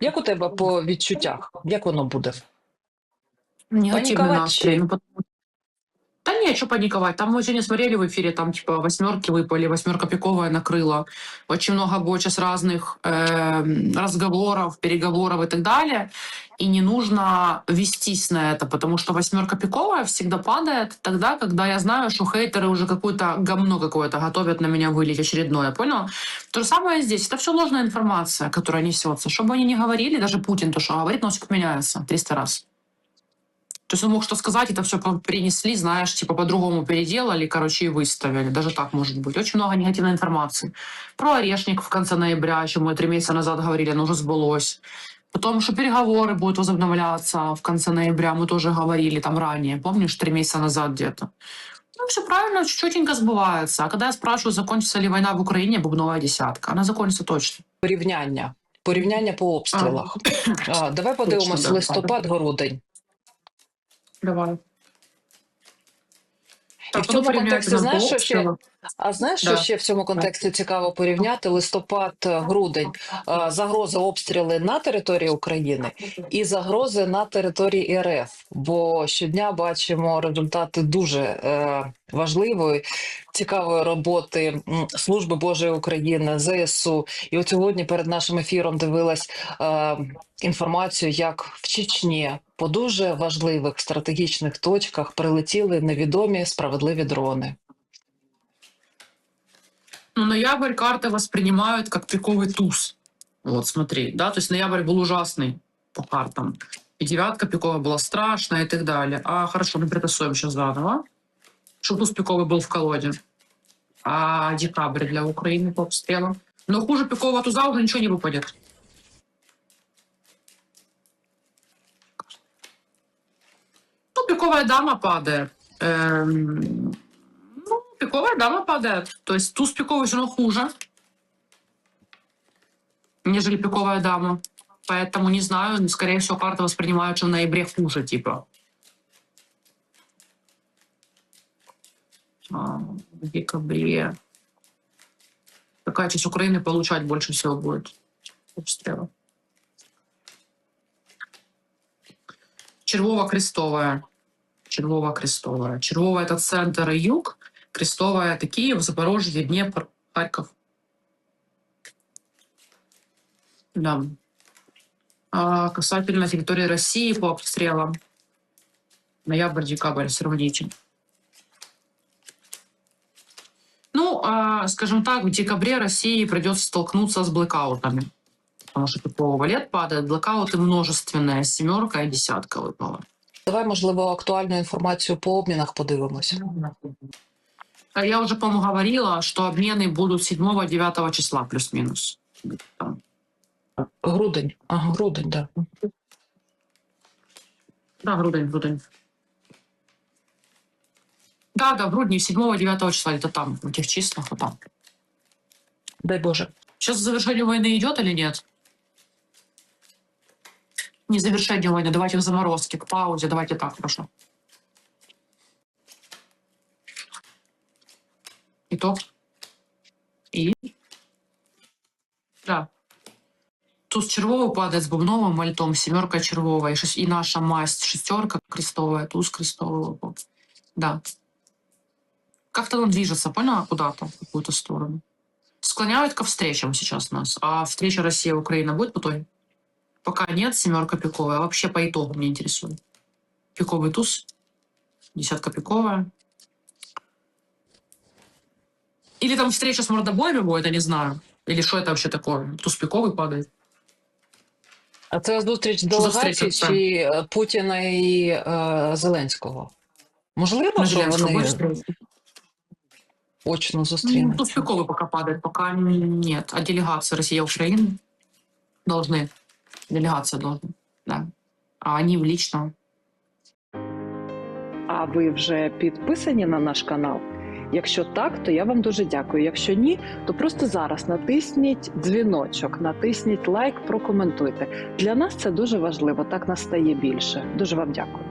Як у тебе по відчуттях? Як воно буде? Негативный Паниковать настрой. чи? Ну, потому- Да не, что паниковать. Там мы сегодня смотрели в эфире, там типа восьмерки выпали, восьмерка пиковая накрыла. Очень много было сейчас разных эм, разговоров, переговоров и так далее. И не нужно вестись на это, потому что восьмерка пиковая всегда падает тогда, когда я знаю, что хейтеры уже какое-то говно какое-то готовят на меня вылить очередное, понял? То же самое здесь. Это все ложная информация, которая несется. Что бы они ни говорили, даже Путин то, что говорит, носик меняется 300 раз. То есть он мог что сказать, это все принесли, знаешь, типа по-другому переделали, короче, и выставили. Даже так может быть. Очень много негативной информации. Про орешник в конце ноября, о чем мы три месяца назад говорили, оно уже сбылось. Потом, что переговоры будут возобновляться в конце ноября, мы тоже говорили там ранее, помнишь, три месяца назад где-то. Ну, все правильно, чутенько сбывается. А когда я спрашиваю, закончится ли война в Украине, бубновая десятка, она закончится точно. Порівняння. Порівняння по обстрілах. А, давай подивимось да. Давай. І в цьому контексті знаєш, що ще А знаєш, що Да. ще в цьому контексті цікаво порівняти листопад-грудень? Е, Загрози обстріли на території України і загрози на території РФ. Бо щодня бачимо результати дуже е, важливої, цікавої роботи м, Служби Божої України, ЗСУ. І от сьогодні перед нашим ефіром дивилась е, інформацію, як в Чечні по дуже важливих стратегічних точках прилетіли невідомі справедливі дрони. Ну, ноябрь карты воспринимают как пиковый туз. Вот, смотри, да, то есть ноябрь был ужасный по картам. И девятка пиковая была страшная и так далее. А хорошо, мы притасуем сейчас заново, чтобы туз пиковый был в колоде. А декабрь для Украины по обстрелам. Но хуже пикового туза уже ничего не выпадет. Ну, пиковая дама падает. Эм, ну, пиковая дама падает. То есть туз пиковый все равно хуже, нежели пиковая дама. Поэтому не знаю, скорее всего, карты воспринимаются в ноябре хуже, типа. В декабре. Какая часть Украины получать больше всего будет обстрела? Червово-крестовая. Червово-крестовая. Червово – это центр и юг. Крестовая – это Киев, Запорожье, Днепр, Харьков. Да. А касательно территории России по обстрелам. Ноябрь-декабрь сравните. скажем так, в декабре России придется столкнуться с блэкаутами. Потому что пикового лет падает. Блэкауты множественные. Семерка и десятка выпала. Давай, можливо, актуальну інформацію по обмінах подивимося. А Я уже, по-моему, говорила, что обмены будут 7-9 числа плюс-минус. Там. Грудень. Ага, грудень, так. Да. Да, грудень, грудень. Да, да, в грудне 7-9 числа, это там, в этих числах, вот там. Дай Боже. Сейчас завершение войны идет или нет? Не завершение войны, давайте к заморозке, к паузе, давайте так, хорошо. Итог. И? Да. Туз червовый падает с бубновым мальтом, семерка червовая, и, наша масть шестерка крестовая, туз крестовый. Да. Как-то он движется, поняла, куда-то, в какую-то сторону. Склоняют ко встречам сейчас нас. А встреча Россия-Украина будет по той? Пока нет, семерка пиковая. А вообще по итогу меня интересует. Пиковый туз, десятка пиковая. Или там встреча с мордобоями будет, я не знаю. Или что это вообще такое? Туз пиковый падает. А це зустріч Що за делегацій встреча це? чи е, Путіна і е, Зеленського? Можливо, На що Зеленского вони очно Ну, зустрінуться? туз пиковый пока падает, пока нет. А делегация Россия-Украина должны. Делегация должна, да. А они в личном. А ви вже підписані на наш канал? Якщо так, то я вам дуже дякую. Якщо ні, то просто зараз натисніть дзвіночок, натисніть лайк, прокоментуйте. Для нас це дуже важливо. Так нас стає більше. Дуже вам дякую.